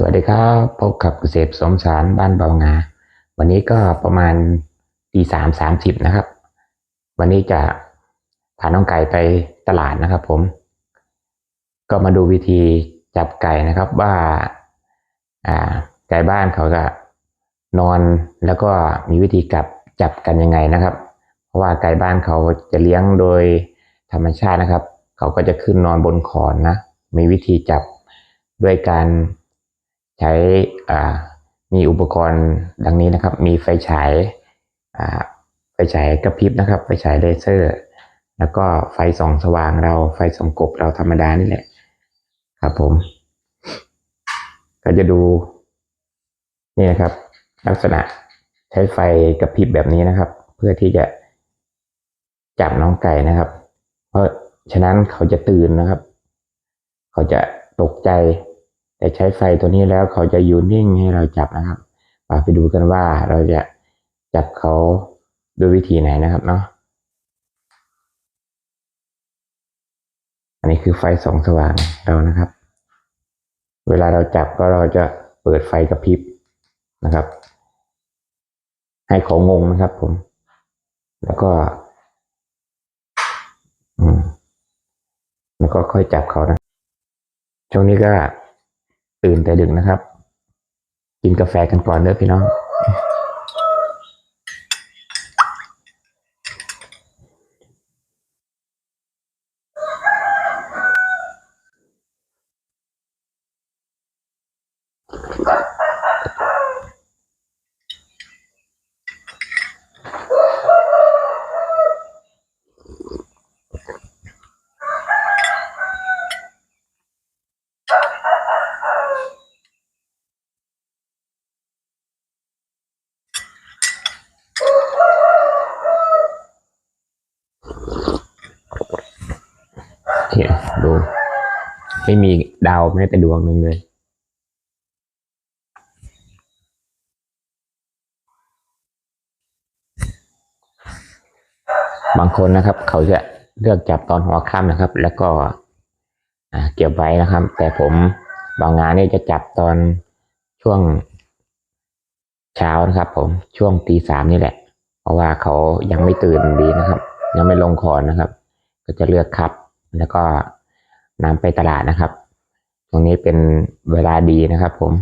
สวัสดีครับพบกับเกษตรสมสารบ้านเบางา วันนี้ก็ประมาณตีสามสามสิบนะครับ วันนี้จะพาน้องไก่ไปตลาดนะครับ ผม ก็มาดูวิธีจับไก่นะครับว่าอ่าไก่บ้านเขาจะนอนแล้วก็มีวิธีกับจับกันยังไงนะครับ เพราะว่าไก่บ้านเขาจะเลี้ยงโดยธรรมชาตินะครับ เขาก็จะขึ้นนอนบนขอนนะมีวิธีจับด้วยการ ใช้มีอุปกรณ์ดังนี้นะครับ มีไฟฉายไฟฉายกระพริบนะครับ ไฟฉายเลเซอร์ แล้วก็ไฟส่องสว่างเราไฟส่องกบเราธรรมดานี่แหละ ครับผม ก็จะดูนี่นะครับ ลักษณะใช้ไฟกระพริบแบบนี้นะครับ เพื่อที่จะจับน้องไก่นะครับ เพราะฉะนั้นเขาจะตื่นนะครับ เขาจะตกใจ แต่ใช้ไฟตัวนี้แล้วเขาจะอยู่นิ่งให้เราจับนะครับมาไปดูกันว่าเราจะจับเขาด้วยวิธีไหนนะครับเนาะอันนี้คือไฟสองสว่างเรานะครับ เวลาเราจับก็เราจะเปิดไฟกระพริบนะครับ ให้เขางงนะครับผม แล้วก็อืมแล้วก็ค่อยจับเขานะ ช่วงนี้ก็ ตื่นแต่ดึกนะครับ กินกาแฟกันก่อนเด้อพี่น้อง เนี่ยดู ไม่มีดาวแม้แต่ดวงหนึ่งเลย บางคนนะครับ เขาจะเลือกจับตอนหัวค่ำนะครับ แล้วก็เก็บไว้นะครับ แต่ผมบางงานเนี่ยจะจับตอนช่วงเช้านะครับ ผมช่วงตีสามนี่แหละ เพราะว่าเขายังไม่ตื่นดีนะครับ ยังไม่ลงคอนนะครับ ก็จะเลือกคัดแล้วก็ นำไปตลาดนะครับ ตรงนี้เป็นเวลาดีนะครับ ผม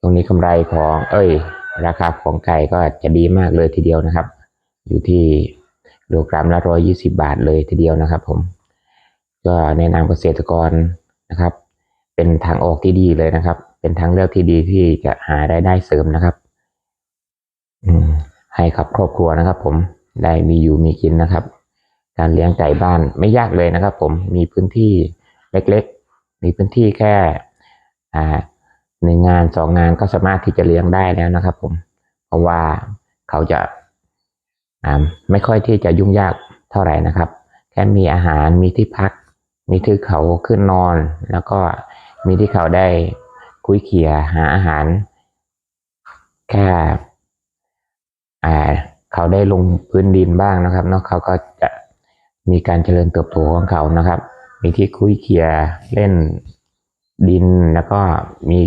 ตรงนี้กำไรของ เอ้ย ราคาของไก่ก็จะดีมากเลยทีเดียวนะครับ อยู่ที่กิโลกรัมละร้อยี่สิบาทเลยทีเดียวนะครับ ผม ก็แนะนำเกษตรกรนะครับ เป็นทางออกที่ดีเลยนะครับ เป็นทางเลือกที่ดีที่จะหารายได้เสริมนะครับ อืมให้กับครอบครัวนะครับ ผมได้มีอยู่มีกินนะครับ การเลี้ยงไก่บ้านไม่ยากเลยนะครับ ผมมีพื้นที่ เล็กๆ มีพื้นที่แค่หนึ่งงานสองงานก็สามารถที่จะเลี้ยงได้แล้วนะครับ ผม เพราะว่าเขาจะไม่ค่อยที่จะยุ่งยากเท่าไหร่นะครับ แค่มีอาหารมีที่พัก มีที่เขาขึ้นนอน แล้วก็มีที่เขาได้คุยเขี่ยหาอาหาร แค่เขาได้ลงพื้นดินบ้างนะครับเนาะเขาก็จะมีการเจริญเติบโตของเขานะครับ มีที่คุยเขี่ยเล่นดินแล้วก็มี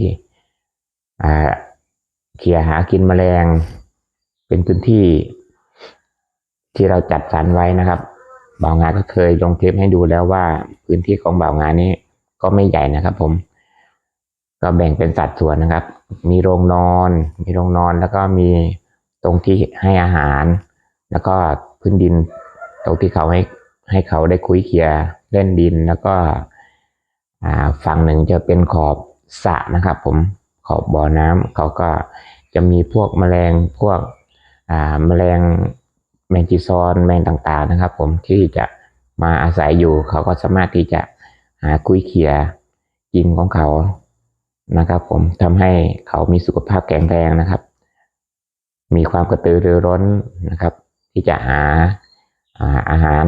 เขี่ยหากินแมลง เป็นพื้นที่ที่เราจัดสรรไว้นะครับบ่าวงานก็เคยลงคลิปให้ดูแล้วว่าพื้นที่ของบ่าวงานนี้ก็ไม่ใหญ่นะครับผม ก็แบ่งเป็นสัดส่วนนะครับ มีโรงนอน มีโรงนอนแล้วก็มีตรงที่ให้อาหาร แล้วก็พื้นดินตรงที่เขาให้ ให้เขาได้คุยเคียเล่นดินแล้วก็ฝั่งหนึ่งจะเป็นขอบสระนะครับ ผมขอบบ่อน้ำเขาก็จะมีพวกแมลงพวกแมลงแมงจีซอนแมงต่างๆนะครับ ผมที่จะมาอาศัยอยู่เขาก็สามารถที่จะหาคุยเคียกินของเขานะครับ ผมทำให้เขามีสุขภาพแข็งแรงนะครับ มีความกระตือรือร้นนะครับ ที่จะหาอาหาร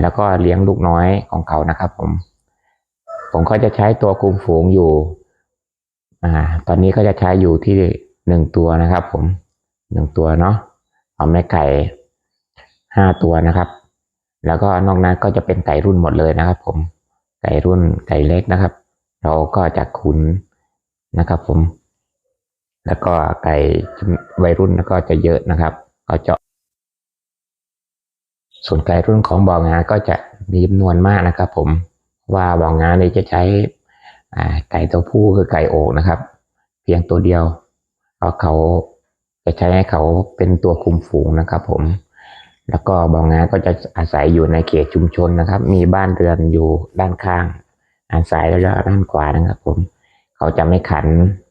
แล้วก็เลี้ยงลูกน้อยของเขานะครับ ผม ผมก็จะใช้ตัวคุมฝูงอยู่ อ่า ตอนนี้ก็จะใช้อยู่ที่หนึ่งตัวนะครับ ผมหนึ่งตัวเนาะเอาแม่ไก่ห้าตัวนะครับ แล้วก็นอกนั้นก็จะเป็นไก่รุ่นหมดเลยนะครับ ผม ไก่รุ่นไก่เล็กนะครับ เราก็จะขุนนะครับ ผม แล้วก็ไก่วัยรุ่นก็จะเยอะนะครับ ก็จะ ส่วนไก่รุ่นของบ่องาก็จะมีจำนวนมากนะครับ ผมว่าบ่องานี้จะใช้ไก่ตัวผู้คือไก่โอกนะครับ เพียงตัวเดียวเพราะเขาจะใช้ให้เขาเป็นตัวคุมฝูงนะครับ ผม แล้วก็บองงาก็จะอาศัยอยู่ในเขตชุมชนนะครับ มีบ้านเรือนอยู่ด้านข้างด้านซ้ายและด้านขวานะครับ ผม เขาจะไม่ขัน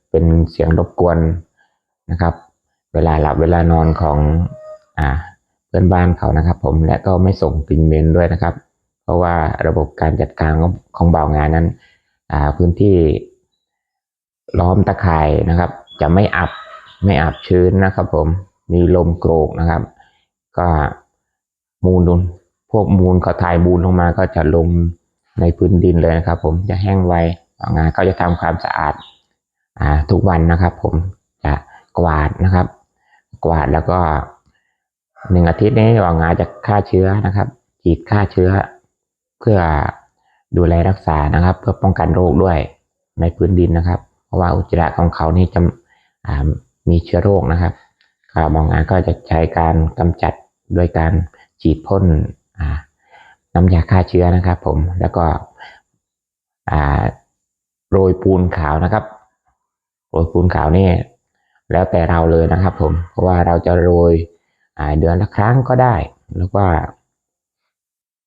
เป็นเสียงรบกวนนะครับ เวลาหลับเวลานอนของอ่า พื่อนบ้านเขานะครับ ผมและก็ไม่ส่งกลิ่นเหม็นด้วยนะครับ เพราะว่าระบบการจัดการของของบ่าวงานนั้นพื้นที่ล้อมตะข่ายนะครับ จะไม่อับไม่อับชื้นนะครับ ผมมีลมโกรกนะครับ ก็มูลลงพวกมูลเขาถ่ายมูลลงมาก็จะลงในพื้นดินเลยนะครับ ผมจะแห้งไวงานก็จะทำความสะอาดอ่าทุกวันนะครับ ผมจะกวาดนะครับ กวาดแล้วก็ หนึ่งอาทิตย์นี้ว่างานจะฆ่าเชื้อนะครับฉีดฆ่าเชื้อ เพื่อดูแลรักษานะครับ เพื่อป้องกันโรคด้วยในพื้นดินนะครับ เพราะว่าอุจจาระของเขานี่จะมีเชื้อโรคนะครับก็บางงานก็จะใช้การกำจัดด้วยการฉีดพ่นน้ำยาฆ่าเชื้อนะครับ ผมแล้วก็โรยปูนขาวนะครับโรยปูนขาวนี่แล้วแต่เราเลยนะครับ ผมเพราะว่าเราจะโรย เดือนละครั้งก็ได้ แล้วก็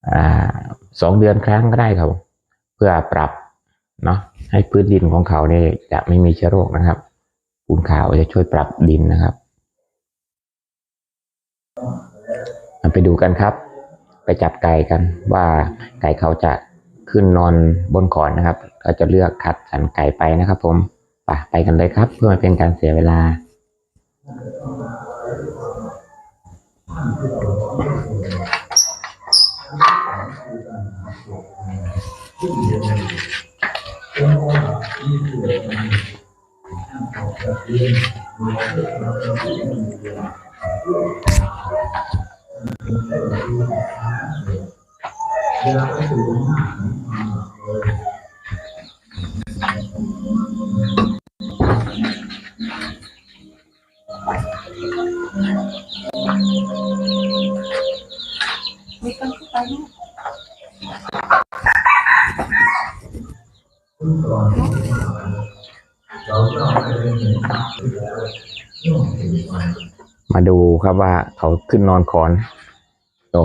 อ่าสองเดือนครั้งก็ได้ครับเพื่อปรับเนาะให้พื้นดินของเขาเนี่ยจะไม่มีเชื้อโรคนะครับปูนขาวจะช่วยปรับดินนะครับไปดูกันครับ ไปจับไก่กันว่าไก่เขาจะขึ้นนอนบนขอนนะครับก็จะเลือกคัดสรรไก่ไปนะครับ ผมไปไปกันเลยครับ เพื่อไม่เป็นการเสียเวลา Yeah, I มาดูครับว่าเขาขึ้นนอนขอนโอ้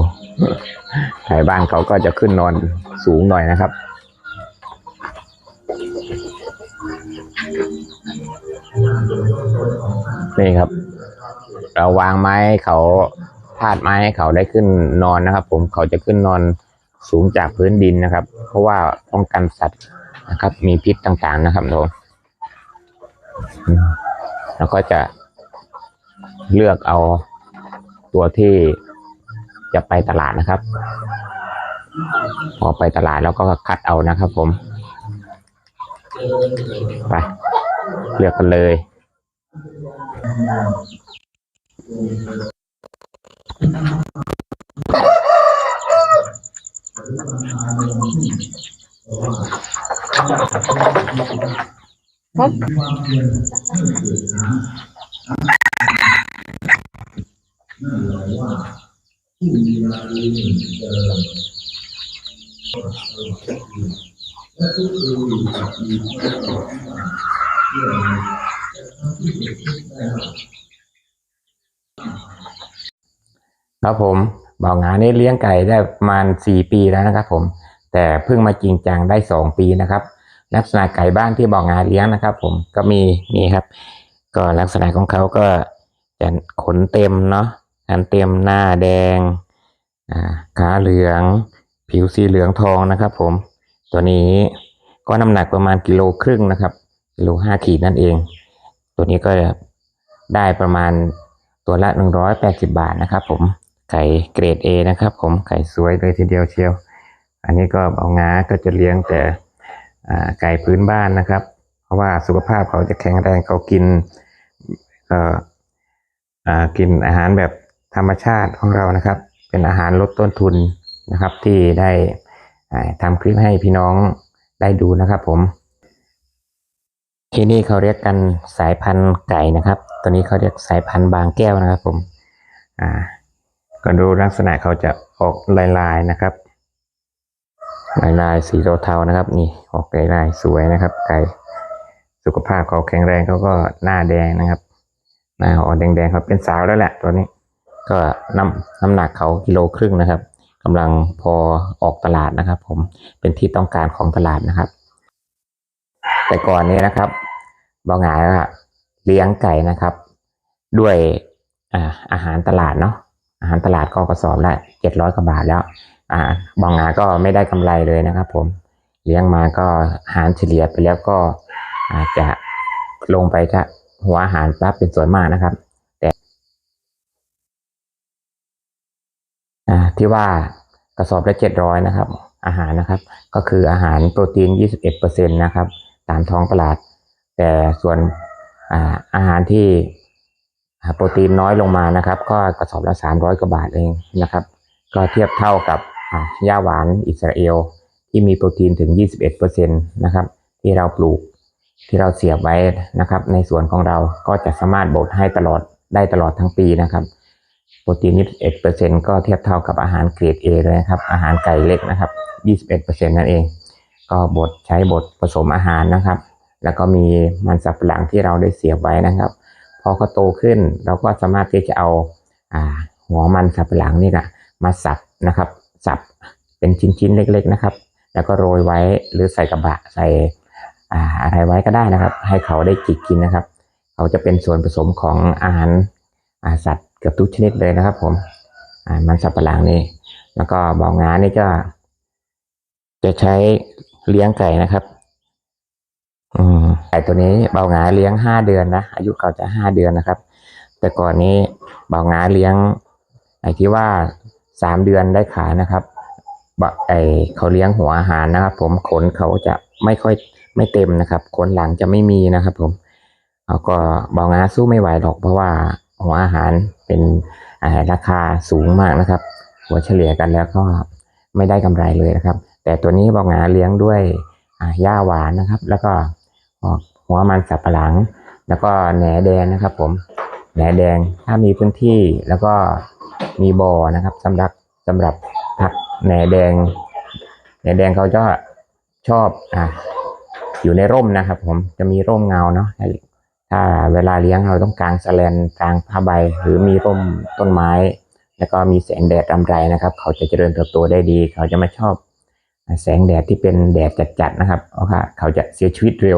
ไก่บ้านเขาก็จะขึ้นนอนสูงหน่อยนะครับ นี่ครับ เราวางไม้เขาพาดไม้ให้เขาได้ขึ้นนอนนะครับ ผมเขาจะขึ้นนอนสูงจากพื้นดินนะครับ เพราะว่าป้องกันสัตว์ นะครับ มีพิษต่างๆนะครับผมอืมแล้วก็จะเลือกเอาตัวที่จะไปตลาดนะครับ พอไปตลาดแล้วก็คัดเอานะครับ ผม ไปเลือกกันเลย ครับครับผมบ่าวงานนี้เลี้ยงไก่ได้ประมาณสี่ปีแล้วนะครับผม แต่เพิ่งมาจริงจังได้สองปีนะครับ ลักษณะไก่บ้านที่บ่าวงานเลี้ยงนะครับ ผมก็มีนี่ครับ ก็ลักษณะของเขาก็จะขนเต็มเนาะอันเต็มหน้าแดงขาเหลือง ผิวสีเหลืองทองนะครับ ผม ตัวนี้ก็น้ำหนักประมาณกิโลครึ่งนะครับกิโลห้าขีดนั่นเอง ตัวนี้ก็ได้ประมาณตัวละหนึ่งร้อยแปดสิบาทนะครับ ผมไก่เกรด A นะครับ ผมไก่สวยเลยทีเดียวเชียว อันนี้ก็เอางาก็จะเลี้ยงแต่ ไก่พื้นบ้านนะครับ เพราะว่าสุขภาพเขาจะแข็งแรงเขากินกินอาหารแบบธรรมชาติของเรานะครับ เป็นอาหารลดต้นทุนนะครับที่ได้ทำคลิปให้พี่น้องได้ดูนะครับผม ที่นี่เขาเรียกกันสายพันธุ์ไก่นะครับ ตัวนี้เขาเรียกสายพันธุ์บางแก้วนะครับผม อ่าก็ดูลักษณะเขาจะออกลายๆนะครับ ลายลายสีเทาๆนะครับ นี่ออกลายลายสวยนะครับ ไก่สุขภาพเขาแข็งแรงเขาก็หน้าแดงนะครับหน้าอ่อนแดงๆเขาเป็นสาวแล้วแหละตัวนี้ ก็น้ำน้ำหนักเขากิโลครึ่งนะครับกำลังพอออกตลาดนะครับ ผมเป็นที่ต้องการของตลาดนะครับ แต่ก่อนนี้นะครับบางงานอะเลี้ยงไก่นะครับ ด้วยอาอาหารตลาดเนาะอาหารตลาดก็กระสอบละเจ็ดร้อยกว่าบาทแล้ว อ่าบางงานก็ไม่ได้กำไรเลยนะครับ ผมเลี้ยงมาก็หารเฉลี่ยไปแล้วก็อาจจะลงไปก็หัวอาหารปั๊บเป็นส่วนมากนะครับ แต่ที่ว่ากระสอบละเจ็ดร้อยนะครับ อาหารนะครับ ก็คืออาหารโปรตีน21%นะครับ ตามท้องตลาด แต่ส่วนอาอาหารที่โปรตีนน้อยลงมานะครับ ก็กระสอบละ300กว่าบาทเองนะครับ ก็เทียบเท่ากับ หญ้าหวานอิสราเอล ที่มีโปรตีนถึง 21%นะครับที่เราปลูกที่เราเสียบไว้นะครับ ในสวนของเราก็จะสามารถบดให้ตลอดได้ตลอดทั้งปีนะครับโปรตีน 21%ก็เทียบเท่ากับอาหารเกรด A เลยนะครับ อาหารไก่เล็กนะครับ 21%นั่นเอง ก็บดใช้บดผสมอาหารนะครับ แล้วก็มีมันสับปะหลังที่เราได้เสียบไว้นะครับ พอเขาโตขึ้นเราก็สามารถที่จะเอาอหัวมันสับปะหลังนี่นะมาสับนะครับ สับเป็นชิ้นๆเล็กๆนะครับ แล้วก็โรยไว้หรือใส่กระบะใส่อะไรไว้ก็ได้นะครับ ให้เขาได้จิกกินนะครับ เขาจะเป็นส่วนผสมของอาหารอาสัตว์เกือบทุกชนิดเลยนะครับ ผมมันสับปะหลังนี่แล้วก็บองงานี่ก็ จะใช้เลี้ยงไก่นะครับไก่ตัวนี้เบาหงาเลี้ยงห้าเดือนนะอายุเขาจะห้าเดือนนะครับ แต่ก่อนนี้เบาหงาเลี้ยงไอ้ที่ว่า สามเดือนได้ขายนะครับบะไอเขาเลี้ยงหัวอาหารนะครับ ผมขนเขาจะไม่ค่อยไม่เต็มนะครับ ขนหลังจะไม่มีนะครับผมแล้วก็บาหงาสู้ไม่ไหวหรอกเพราะว่าหัวอาหารเป็นอ่าราคาสูงมากนะครับ หัวเฉลี่ยกันแล้วก็ไม่ได้กำไรเลยนะครับ แต่ตัวนี้บาหงาเลี้ยงด้วยอ่าหญ้าหวานนะครับ แล้วก็หัวมันสับปะหลัง แล้วก็แหนแดงนะครับ ผมแหนแดงถ้ามีพื้นที่แล้วก็ มีบ่อนะครับสำหรับสำหรับผักแหนแดงแหนแดงเขาจะชอบอะอยู่ในร่มนะครับ ผมจะมีร่มเงาเนาะถ้าเวลาเลี้ยงเราต้องกางสแลนกางผ้าใบ หรือมีร่มต้นไม้ แล้วก็มีแสงแดดรำไรนะครับ เขาจะเจริญเติบโตได้ดี เขาจะไม่ชอบแสงแดดที่เป็นแดดจัดๆนะครับเพราะว่าเขาจะเสียชีวิตเร็ว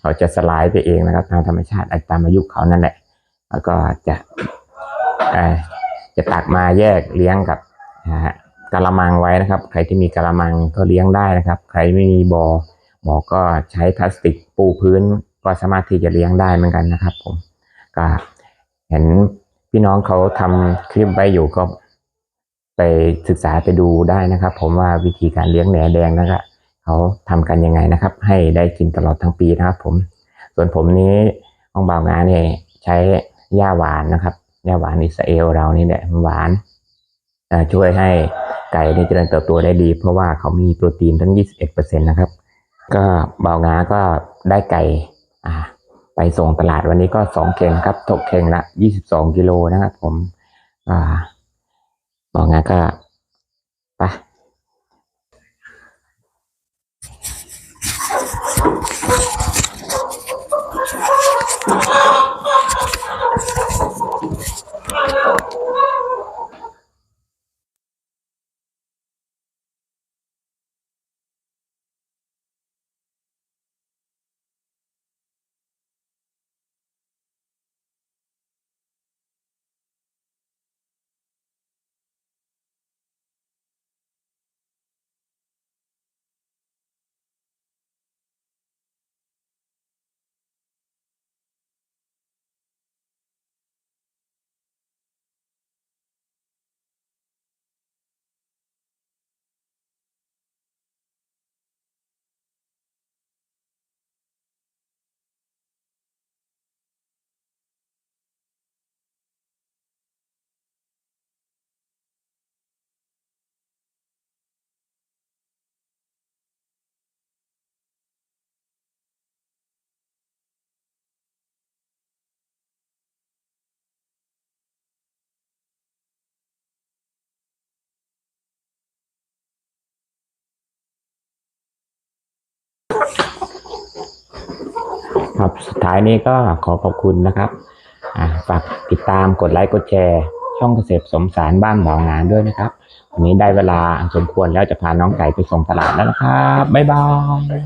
เขาจะสลายไปเองนะครับ ตามธรรมชาติตามอายุเขานั่นแหละ แล้วก็จะเอ่อ จะตักมาแยกเลี้ยงกับนะฮะกะละมังไว้นะครับ ใครที่มีกะละมังก็เลี้ยงได้นะครับ ใครไม่มีบอ่อบ่อก็ใช้พลาสติกปูพื้นก็สามารถที่จะเลี้ยงได้เหมือนกันนะครับ ผมก็เห็นพี่น้องเขาทำคลิปไว้อยู่ก็ไปศึกษาไปดูได้นะครับ ผมว่าวิธีการเลี้ยงแหนแดงนะครับเขาทำกันยังไงนะครับ ให้ได้กินตลอดทั้งปีนะครับ ผม ส่วนผมนี้ของบ่าวงานเนี่ยใช้หญ้าหวานนะครับ ยหวานอิสราเอลเรานี่แหละหวานช่วยให้ไก่นี่เจริญเติบโตได้ดี เพราะว่าเขามีโปรตีนทั้ง 21%นะครับ ก็เบางาก็ได้ไก่ไปส่งตลาดวันนี้ก็ 2 เข่งครับตกเข่งละ 22 กิโลนะครับผมเบางาก็ไป ครับสุดท้ายนี้ก็ขอขอบคุณนะครับฝากติดตามกดไลค์กดแชร์ช่องเกษตรสมสารบ้านหมองานด้วยนะครับวันนี้ได้เวลาสมควรแล้วจะพาน้องไก่ไปส่งตลาดแล้วนะครับ บ๊ายบาย